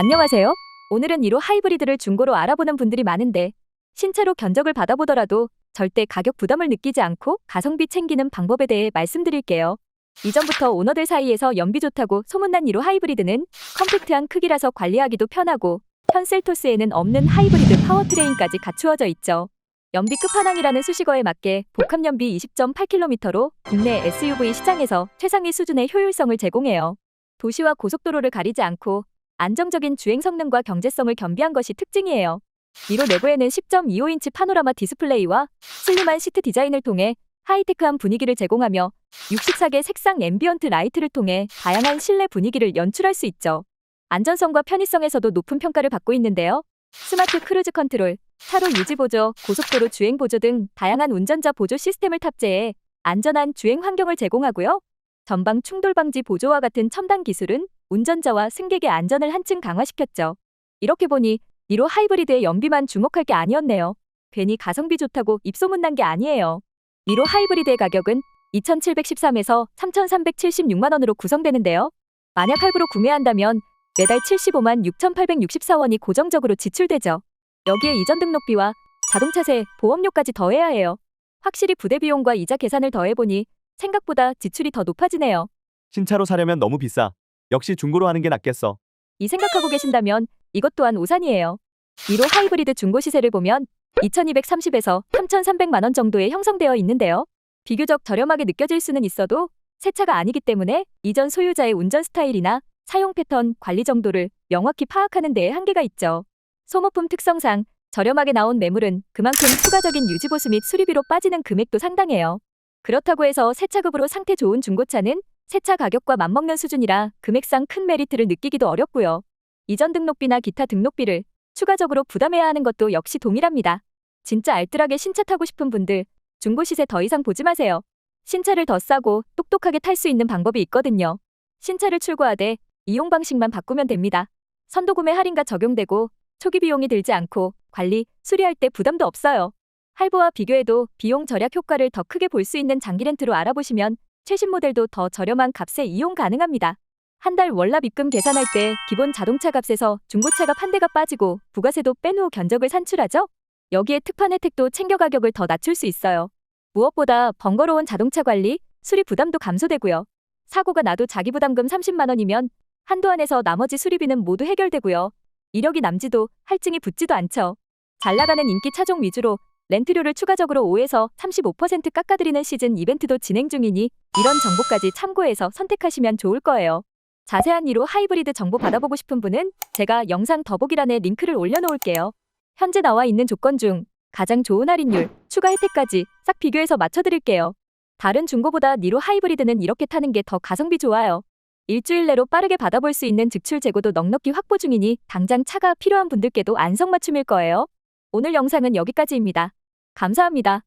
안녕하세요. 오늘은 1호 하이브리드를 중고로 알아보는 분들이 많은데 신차로 견적을 받아보더라도 절대 가격 부담을 느끼지 않고 가성비 챙기는 방법에 대해 말씀드릴게요. 이전부터 오너들 사이에서 연비 좋다고 소문난 1호 하이브리드는 컴팩트한 크기라서 관리하기도 편하고 현 셀토스에는 없는 하이브리드 파워트레인까지 갖추어져 있죠. 연비 끝판왕이라는 수식어에 맞게 복합 연비 20.8km로 국내 SUV 시장에서 최상위 수준의 효율성을 제공해요. 도시와 고속도로를 가리지 않고 안정적인 주행 성능과 경제성을 겸비한 것이 특징이에요. 1호 내부에는 10.25인치 파노라마 디스플레이와 슬림한 시트 디자인을 통해 하이테크한 분위기를 제공하며 64개 색상 앰비언트 라이트를 통해 다양한 실내 분위기를 연출할 수 있죠. 안전성과 편의성에서도 높은 평가를 받고 있는데요. 스마트 크루즈 컨트롤, 차로 유지 보조, 고속도로 주행 보조 등 다양한 운전자 보조 시스템을 탑재해 안전한 주행 환경을 제공하고요. 전방 충돌 방지 보조와 같은 첨단 기술은 운전자와 승객의 안전을 한층 강화시켰죠. 이렇게 보니 1호 하이브리드의 연비만 주목할 게 아니었네요. 괜히 가성비 좋다고 입소문 난 게 아니에요. 1호 하이브리드의 가격은 2,713에서 3,376만 원으로 구성되는데요. 만약 할부로 구매한다면 매달 75만 6,864원이 고정적으로 지출되죠. 여기에 이전 등록비와 자동차세, 보험료까지 더해야 해요. 확실히 부대 비용과 이자 계산을 더해보니 생각보다 지출이 더 높아지네요. 신차로 사려면 너무 비싸. 역시 중고로 하는 게 낫겠어. 이 생각하고 계신다면 이것 또한 오산이에요. 1호 하이브리드 중고 시세를 보면 2,230에서 3,300만 원 정도에 형성되어 있는데요. 비교적 저렴하게 느껴질 수는 있어도 새 차가 아니기 때문에 이전 소유자의 운전 스타일이나 사용 패턴, 관리 정도를 명확히 파악하는 데에 한계가 있죠. 소모품 특성상 저렴하게 나온 매물은 그만큼 추가적인 유지보수 및 수리비로 빠지는 금액도 상당해요. 그렇다고 해서 새 차급으로 상태 좋은 중고차는 새 차 가격과 맞먹는 수준이라 금액상 큰 메리트를 느끼기도 어렵고요. 이전 등록비나 기타 등록비를 추가적으로 부담해야 하는 것도 역시 동일합니다. 진짜 알뜰하게 신차 타고 싶은 분들 중고 시세 더 이상 보지 마세요. 신차를 더 싸고 똑똑하게 탈 수 있는 방법이 있거든요. 신차를 출고하되 이용 방식만 바꾸면 됩니다. 선도 구매 할인가 적용되고 초기 비용이 들지 않고 관리, 수리할 때 부담도 없어요. 할부와 비교해도 비용 절약 효과를 더 크게 볼 수 있는 장기 렌트로 알아보시면 최신 모델도 더 저렴한 값에 이용 가능합니다. 한 달 월납 입금 계산할 때 기본 자동차 값에서 중고차값 한 대가 빠지고 부가세도 뺀 후 견적을 산출하죠? 여기에 특판 혜택도 챙겨 가격을 더 낮출 수 있어요. 무엇보다 번거로운 자동차 관리, 수리 부담도 감소되고요. 사고가 나도 자기 부담금 30만 원이면 한도 안에서 나머지 수리비는 모두 해결되고요. 이력이 남지도 할증이 붙지도 않죠. 잘 나가는 인기 차종 위주로 렌트료를 추가적으로 5에서 35% 깎아드리는 시즌 이벤트도 진행 중이니 이런 정보까지 참고해서 선택하시면 좋을 거예요. 자세한 1호 하이브리드 정보 받아보고 싶은 분은 제가 영상 더보기란에 링크를 올려놓을게요. 현재 나와 있는 조건 중 가장 좋은 할인율, 추가 혜택까지 싹 비교해서 맞춰드릴게요. 다른 중고보다 니로 하이브리드는 이렇게 타는 게 더 가성비 좋아요. 일주일 내로 빠르게 받아볼 수 있는 직출 재고도 넉넉히 확보 중이니 당장 차가 필요한 분들께도 안성맞춤일 거예요. 오늘 영상은 여기까지입니다. 감사합니다.